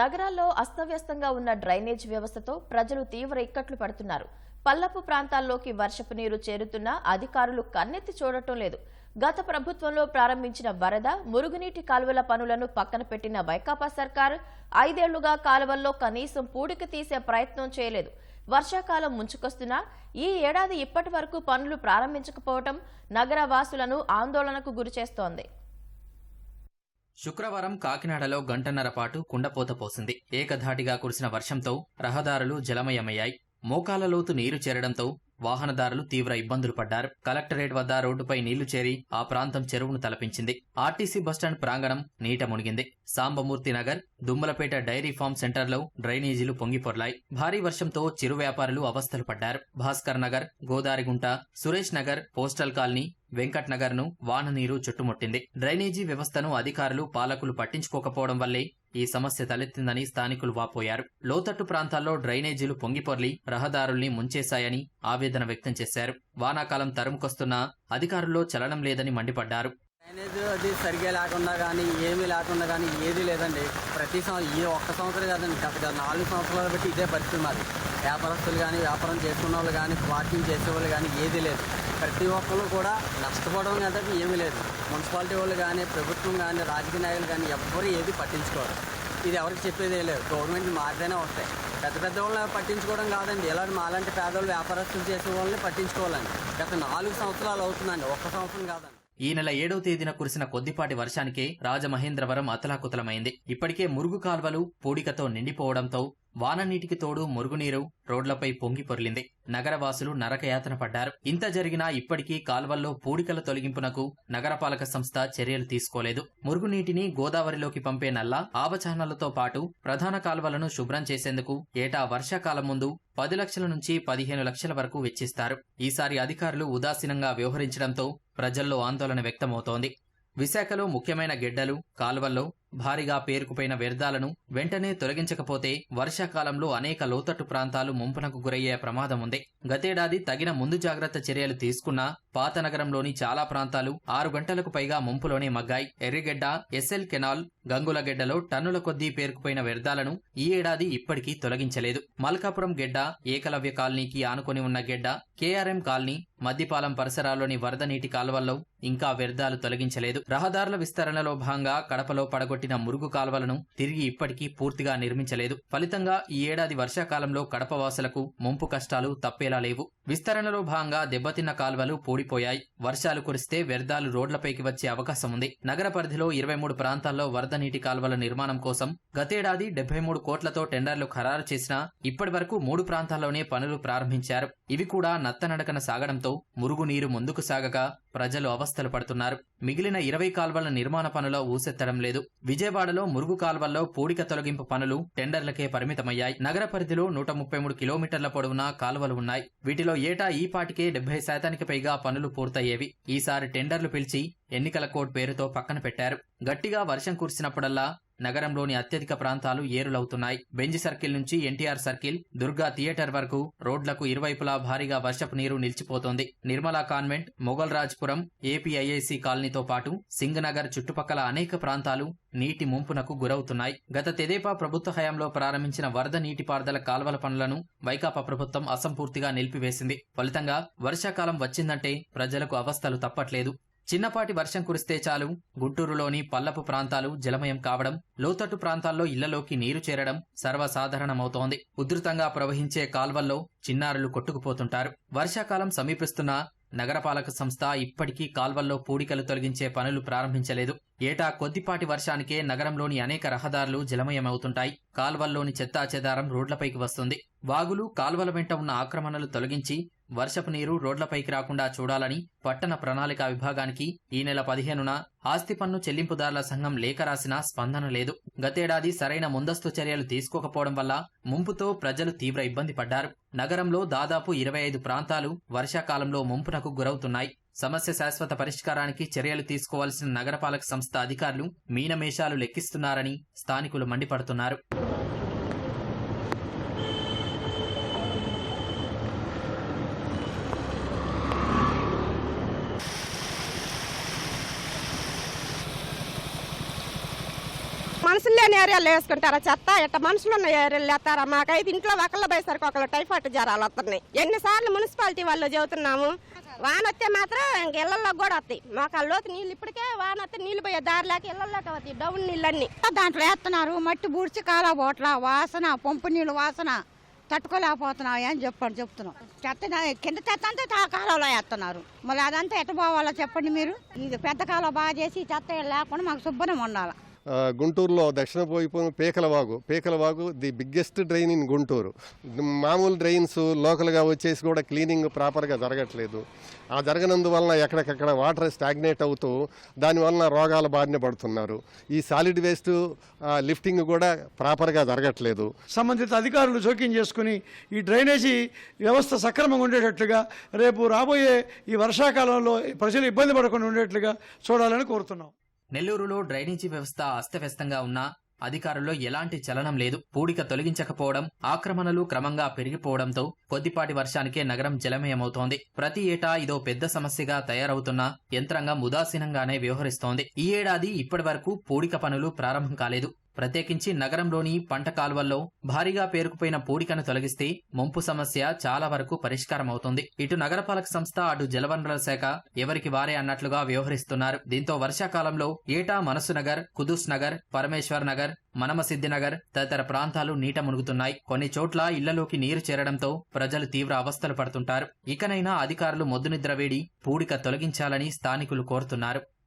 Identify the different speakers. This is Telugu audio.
Speaker 1: నగరాల్లో అస్తవ్యస్తంగా ఉన్న డ్రైనేజ్ వ్యవస్థతో ప్రజలు తీవ్ర ఇక్కట్లు పడుతున్నారు. పల్లపు ప్రాంతాల్లోకి వర్షపు నీరు చేరుతున్నా అధికారులు కన్నెత్తి చూడటం లేదు. గత ప్రభుత్వంలో ప్రారంభించిన వరద మురుగునీటి కాలువల పనులను పక్కన పెట్టిన వైకాపా సర్కార్ ఐదేళ్ళుగా కాలువల్లో కనీసం పూడిక తీసే ప్రయత్నం చేయలేదు. వర్షాకాలం ముంచుకొస్తున్నా ఈ ఏడాది ఇప్పటి వరకు పనులు ప్రారంభించకపోవటం నగర వాసులను ఆందోళనకు గురిచేస్తోంది.
Speaker 2: శుక్రవారం కాకినాడలో గంటన్నర పాటు కుండపోత పోసింది. ఏకధాటిగా కురిసిన వర్షంతో రహదారులు జలమయమయ్యాయి. మోకాల లోతు నీరు చేరడంతో వాహనదారులు తీవ్ర ఇబ్బందులు పడ్డారు. కలెక్టరేట్ వద్ద రోడ్డుపై నీళ్ళు చేరి ఆ ప్రాంతం చెరువును తలపించింది. ఆర్టీసీ బస్టాండ్ ప్రాంగణం నీట మునిగింది. సాంబమూర్తి నగర్ దుమ్మలపేట డైరీ ఫార్మ్ సెంటర్లో డ్రైనేజీలు పొంగిపొర్లాయి భారీ వర్షంతో చిరు వ్యాపారులు అవస్థలు పడ్డారు. భాస్కర్ నగర్ గోదారిగుంట సురేష్ నగర్ పోస్టల్ కాలనీ వెంకట్ నగర్ను వాన నీరు చుట్టుముట్టింది. డ్రైనేజీ వ్యవస్థను అధికారులు పాలకులు పట్టించుకోకపోవడం వల్లే ఈ సమస్య తలెత్తిందని స్థానికులు వాపోయారు. లోతట్టు ప్రాంతాల్లో డ్రైనేజీలు పొంగిపొర్లి రహదారుల్ని ముంచేశాయని ఆవేదన వ్యక్తం చేశారు. వానాకాలం తరుముకొస్తున్నా అధికారుల్లో చలనం లేదని మండిపడ్డారు.
Speaker 3: డ్రైనేజ్ అది సరిగ్గా లేకుండా కానీ ఏమీ లేకుండా కానీ ఏది లేదండి. ప్రతి సంవత్సరం ఏ ఒక్క సంవత్సరం కాదండి గత నాలుగు సంవత్సరాలు బట్టి ఇదే పరిస్థితి మాది. వ్యాపారస్తులు కానీ వ్యాపారం చేసుకున్న వాళ్ళు కానీ వాకింగ్ చేసేవాళ్ళు కానీ ఏది లేదు. ప్రతి ఒక్కరు కూడా నష్టపోవడం కదా ఏమీ లేదు. మున్సిపాలిటీ వాళ్ళు కానీ ప్రభుత్వం కానీ రాజకీయ నాయకులు కానీ ఎవ్వరు ఏది పట్టించుకోరు. ఇది ఎవరికి చెప్పేదే లేదు. గవర్నమెంట్ మారితేనే వస్తాయి. పెద్ద పెద్ద వాళ్ళని పట్టించుకోవడం కాదండి. ఇలాంటి మాలాంటి పేదవాళ్ళు వ్యాపారస్తులు చేసే వాళ్ళని పట్టించుకోవాలండి. గత నాలుగు సంవత్సరాలు అవుతుందండి. ఒక్క సంవత్సరం కాదండి.
Speaker 2: ఈ నెల ఏడవ తేదీన కురిసిన కొద్దిపాటి వర్షానికే రాజమహేంద్రవరం అతలాకుతలమైంది. ఇప్పటికే మురుగు కాల్వలు పూడికతో నిండిపోవడంతో వాన నీటికి తోడు మురుగునీరు రోడ్లపై పొంగి పొరిలింది. నగరవాసులు నరకయాతన పడ్డారు. ఇంత జరిగినా ఇప్పటికీ కాల్వల్లో పూడికల తొలగింపునకు నగరపాలక సంస్థ చర్యలు తీసుకోలేదు. మురుగునీటిని గోదావరిలోకి పంపే నల్ల ఆవచహనాలతో పాటు ప్రధాన కాల్వలను శుభ్రం చేసేందుకు ఏటా వర్షాకాలం ముందు పది లక్షల నుంచి పదిహేను లక్షల వరకు వెచ్చిస్తారు. ఈసారి అధికారులు ఉదాసీనంగా వ్యవహరించడంతో ప్రజల్లో ఆందోళన వ్యక్తమవుతోంది. విశాఖలో ముఖ్యమైన గెడ్డలు కాల్వల్లో భారీగా పేరుకుపోయిన వ్యర్థాలను వెంటనే తొలగించకపోతే వర్షాకాలంలో అనేక లోతట్టు ప్రాంతాలు ముంపునకు గురయ్యే ప్రమాదం ఉంది. గతేడాది తగిన ముందు జాగ్రత్త చర్యలు తీసుకున్నా పాత నగరంలోని చాలా ప్రాంతాలు ఆరు గంటలకు పైగా ముంపులోనే మగ్గాయి. ఎర్రిగెడ్డ ఎస్ఎల్ కెనాల్ గంగులగెడ్డలో టన్నుల కొద్దీ పేరుకుపోయిన వ్యర్థాలను ఈ ఏడాది ఇప్పటికీ తొలగించలేదు. మల్కాపురం గెడ్డ ఏకలవ్య కాలనీకి ఆనుకొని ఉన్న గెడ్డ కేఆర్ఎం కాలనీ మద్దిపాలెం పరిసరాల్లోని వరద నీటి కాలువల్లో ఇంకా వ్యర్థాలు తొలగించలేదు. రహదారుల విస్తరణలో భాగంగా కడపలో పడగొట్టిన మురుగు కాలువలను తిరిగి ఇప్పటికీ పూర్తిగా నిర్మించలేదు. ఫలితంగా ఈ ఏడాది వర్షాకాలంలో కడప వాసులకు ముంపు కష్టాలు తప్పేలా లేవు. విస్తరణలో భాగంగా దెబ్బతిన్న కాలువలు పూడిపోయాయి. వర్షాలు కురిస్తే వ్యర్థాలు రోడ్లపైకి వచ్చే అవకాశం ఉంది. నగర పరిధిలో ఇరవై మూడు ప్రాంతాల్లో వరద నీటి కాలువల నిర్మాణం కోసం గతేడాది డెబ్బై మూడు కోట్లతో టెండర్లు ఖరారు చేసినా ఇప్పటి వరకు మూడు ప్రాంతాల్లోనే పనులు ప్రారంభించారు. ఇవి కూడా నత్తనడకన సాగడంతో మురుగునీరు ముందుకు సాగక ప్రజలు అవస్థలు పడుతున్నారు. మిగిలిన ఇరవై కాల్వల నిర్మాణ పనుల ఊసెత్తడం లేదు. విజయవాడలో మురుగు కాల్వల్లో పూడిక తొలగింపు పనులు టెండర్లకే పరిమితమయ్యాయి. నగర పరిధిలో నూట ముప్పై మూడు కిలోమీటర్ల పొడవున కాలువలు ఉన్నాయి. వీటిలో ఏటా ఈ పాటికే డెబ్బై శాతానికి పైగా పనులు పూర్తయ్యేవి. ఈసారి టెండర్లు పిలిచి ఎన్నికల కోడ్ పేరుతో పక్కన పెట్టారు. గట్టిగా వర్షం కురిసినప్పుడల్లా నగరంలోని అత్యధిక ప్రాంతాలు ఏరులవుతున్నాయి. బెంజ్ సర్కిల్ నుంచి ఎన్టీఆర్ సర్కిల్ దుర్గా థియేటర్ వరకు రోడ్లకు ఇరువైపులా భారీగా వర్షపు నీరు నిలిచిపోతోంది. నిర్మలా కాన్వెంట్ మొగల్ రాజ్పురం ఏపీఐఐసి కాలనీతో పాటు సింగనగర్ చుట్టుపక్కల అనేక ప్రాంతాలు నీటి ముంపునకు గురవుతున్నాయి. గత తెదేపా ప్రభుత్వ హయాంలో ప్రారంభించిన వరద నీటిపారుదల కాల్వల పనులను వైకాపా ప్రభుత్వం అసంపూర్తిగా నిలిపివేసింది. ఫలితంగా వర్షాకాలం వచ్చిందంటే ప్రజలకు అవస్థలు తప్పట్లేదు. చిన్నపాటి వర్షం కురిస్తే చాలు. గుంటూరులోని పల్లపు ప్రాంతాలు జలమయం కావడం లోతట్టు ప్రాంతాల్లో ఇళ్ళలోకి నీరు చేరడం సర్వసాధారణమవుతోంది. ఉధృతంగా ప్రవహించే కాల్వల్లో చిన్నారులు కొట్టుకుపోతుంటారు. వర్షాకాలం సమీపిస్తున్నా నగరపాలక సంస్థ ఇప్పటికీ కాల్వల్లో పూడికలు తొలగించే పనులు ప్రారంభించలేదు. ఏటా కొద్దిపాటి వర్షానికే నగరంలోని అనేక రహదారులు జలమయమవుతుంటాయి. కాల్వల్లోని చెత్తాచెదారం రోడ్లపైకి వస్తుంది. వాగులు కాల్వల వెంట ఉన్న ఆక్రమణలు తొలగించి వర్షపు నీరు రోడ్లపైకి రాకుండా చూడాలని పట్టణ ప్రణాళిక విభాగానికి ఈ నెల పదిహేనున ఆస్తి పన్ను చెల్లింపుదారుల సంఘం లేఖ రాసినా స్పందన లేదు. గతేడాది సరైన ముందస్తు చర్యలు తీసుకోకపోవడం వల్ల ముంపుతో ప్రజలు తీవ్ర ఇబ్బంది పడ్డారు. నగరంలో దాదాపు ఇరవై ఐదు ప్రాంతాలు వర్షాకాలంలో ముంపునకు గురవుతున్నాయి. సమస్య శాశ్వత పరిష్కారానికి చర్యలు తీసుకోవాల్సిన నగరపాలక సంస్థ అధికారులు మీనమేషాలు లెక్కిస్తున్నారని స్థానికులు మండిపడుతున్నారు.
Speaker 4: మనుషులు లేని ఏరియాలో వేసుకుంటారా? చెత్త ఇట్ట మనుషులు ఉన్న ఏరియాలో వేస్తారా మాకైతే ఇంట్లో ఒకళ్ళు పోయేసరికి ఒకళ్ళు టైఫాయిడ్ జ్వరాలు వస్తున్నాయి ఎన్నిసార్లు మున్సిపాలిటీ వాళ్ళు చెబుతున్నాము వాన వస్తే మాత్రం ఇంక ఇళ్ళలో కూడా వస్తాయి. మాకు లోతు నీళ్ళు ఇప్పటికే వాన వస్తే నీళ్ళు పోయే దారి లేక ఇళ్ళలోకి వస్తాయి డౌన్ నీళ్ళన్నీ.
Speaker 5: దాంట్లో వేస్తున్నారు మట్టి బూడ్చి కాల బోట్ల వాసన పంపు నీళ్ళు వాసన తట్టుకోలేకపోతున్నావు అని చెప్పండి చెప్తున్నాం. చెత్త కింద చెత్త అంతా తా కాలంలో వేస్తున్నారు. మళ్ళీ అదంతా ఎట్ట పోవాలో చెప్పండి మీరు. ఇది పెద్ద కాలం బాగా చేసి చెత్త లేకుండా మాకు శుభ్రం ఉండాలి.
Speaker 6: గుంటూరులో దక్షిణ వైపు Peekalavagu. Peekalavagu the biggest drain in Guntur. మామూలు డ్రైన్స్ లోకల్గా వచ్చేసి కూడా క్లీనింగ్ ప్రాపర్గా జరగట్లేదు. ఆ జరగనందువలన ఎక్కడికక్కడ వాటర్ స్టాగ్నేట్ అవుతూ దానివలన రోగాల బారిన పడుతున్నారు. ఈ సాలిడ్ వేస్ట్ లిఫ్టింగ్ కూడా ప్రాపర్గా జరగట్లేదు.
Speaker 7: సంబంధిత అధికారులు జోక్యం చేసుకుని ఈ డ్రైనేజీ వ్యవస్థ సక్రమంగా ఉండేటట్లుగా రేపు రాబోయే ఈ వర్షాకాలంలో ప్రజలు ఇబ్బంది పడకుండా ఉండేట్లుగా చూడాలని కోరుతున్నాం.
Speaker 2: నెల్లూరులో డ్రైనేజీ వ్యవస్థ అస్తవ్యస్తంగా ఉన్నా అధికారుల్లో ఎలాంటి చలనం లేదు. పూడిక తొలగించకపోవడం ఆక్రమణలు క్రమంగా పెరిగిపోవడంతో కొద్దిపాటి వర్షానికే నగరం జలమయమవుతోంది. ప్రతి ఏటా ఇదో పెద్ద సమస్యగా తయారవుతున్నా యంత్రాంగం ఉదాసీనంగానే వ్యవహరిస్తోంది. ఈ ఏడాది ఇప్పటి వరకు పూడిక పనులు ప్రారంభం కాలేదు. ప్రత్యేకించి నగరంలోని పంట కాలువల్లో భారీగా పేరుకుపోయిన పూడికను తొలగిస్తే ముంపు సమస్య చాలా వరకు పరిష్కారం అవుతుంది ఇటు నగరపాలక సంస్థ అటు జలవనరుల శాఖ ఎవరికి వారే అన్నట్లుగా వ్యవహరిస్తున్నారు. దీంతో వర్షాకాలంలో ఏటా మనసు నగర్ కుదుస్ నగర్ పరమేశ్వర్ నగర్ మనమసిద్దినగర్ తదితర ప్రాంతాలు నీట మునుగుతున్నాయి. కొన్ని చోట్ల ఇళ్ళలోకి నీరు చేరడంతో ప్రజలు తీవ్ర అవస్థలు పడుతుంటారు. ఇకనైనా అధికారులు మొద్దునిద్ర వేడి పూడిక తొలగించాలని స్థానికులు కోరుతున్నారు.